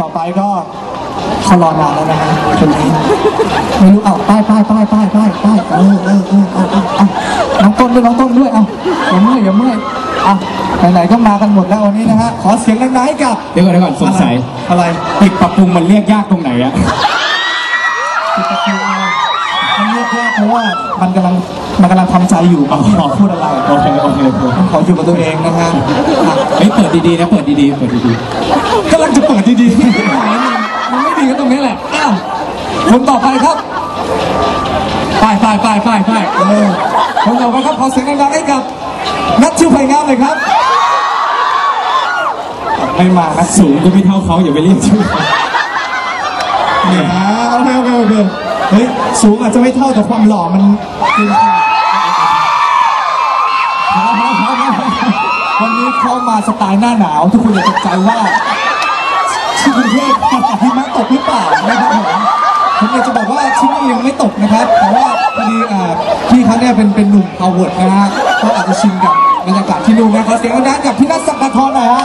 ต่อไปก็เขารอนานแล้วนะฮะคนนี้ไม่รู้เอาป้ายป้ายป้ายป้ายป้ายป้ายเออเออเออเอาเอาเอาน้องต้นด้วยน้องต้นด้วยเอาอย่าเมื่อยอย่าเมื่อยอะไหนๆก็มากันหมดแล้ววันนี้นะฮะขอเสียงดังๆให้กับเดี๋ยวก่อนเดี๋ยวก่อนสงสัยอะไรติดปรับปรุงมันเรียกยากตรงไหนอะติดตะคิวเอา มันเรียกยากเพราะว่ามันกำลังมันกำลังทำใจอยู่มันไม่อยากพูดอะไรโอเคโอเคโอเคมันขออยู่กับตัวเองนะฮะอะเฮ้ยเปิดดีๆนะเปิดดีๆเปิดดีกำลังจะเปิดดีๆมันไม่ดีก็ตรงนี้แหละอ้าวคนต่อไปครับๆป้ายป้ายป้ายป้ายป้ายเออคนต่อไปครับขอเสียงดังๆให้กับนัทชื่อไผ่งามเลยครับ ไม่มานะสูงก็ไม่เท่าเขาอย่าไปเรียกชื่อเนี่ยโอเคโอเคโอเค เฮ้ยสูงอาจจะไม่เท่าแต่ความหล่อมันเกินคาดวันนี้เข้ามาสไตล์หน้าหนาว ทุกคนอย่าตกใจว่าที่กรุงเทพหิมะตกหรือเปล่านะครับผมผมอยากจะบอกว่าที่นี่ยังไม่ตกนะครับ แต่ว่าพอดีอ่พี่เขาเนี่ยเป็นเป็นหนุ่มฮาวเวิร์ดนะฮะเขาอาจจะชินกับบรรยากาศที่นู่นนะขอเสียงดังกับพี่นัทสักดาทรหน่อยฮะ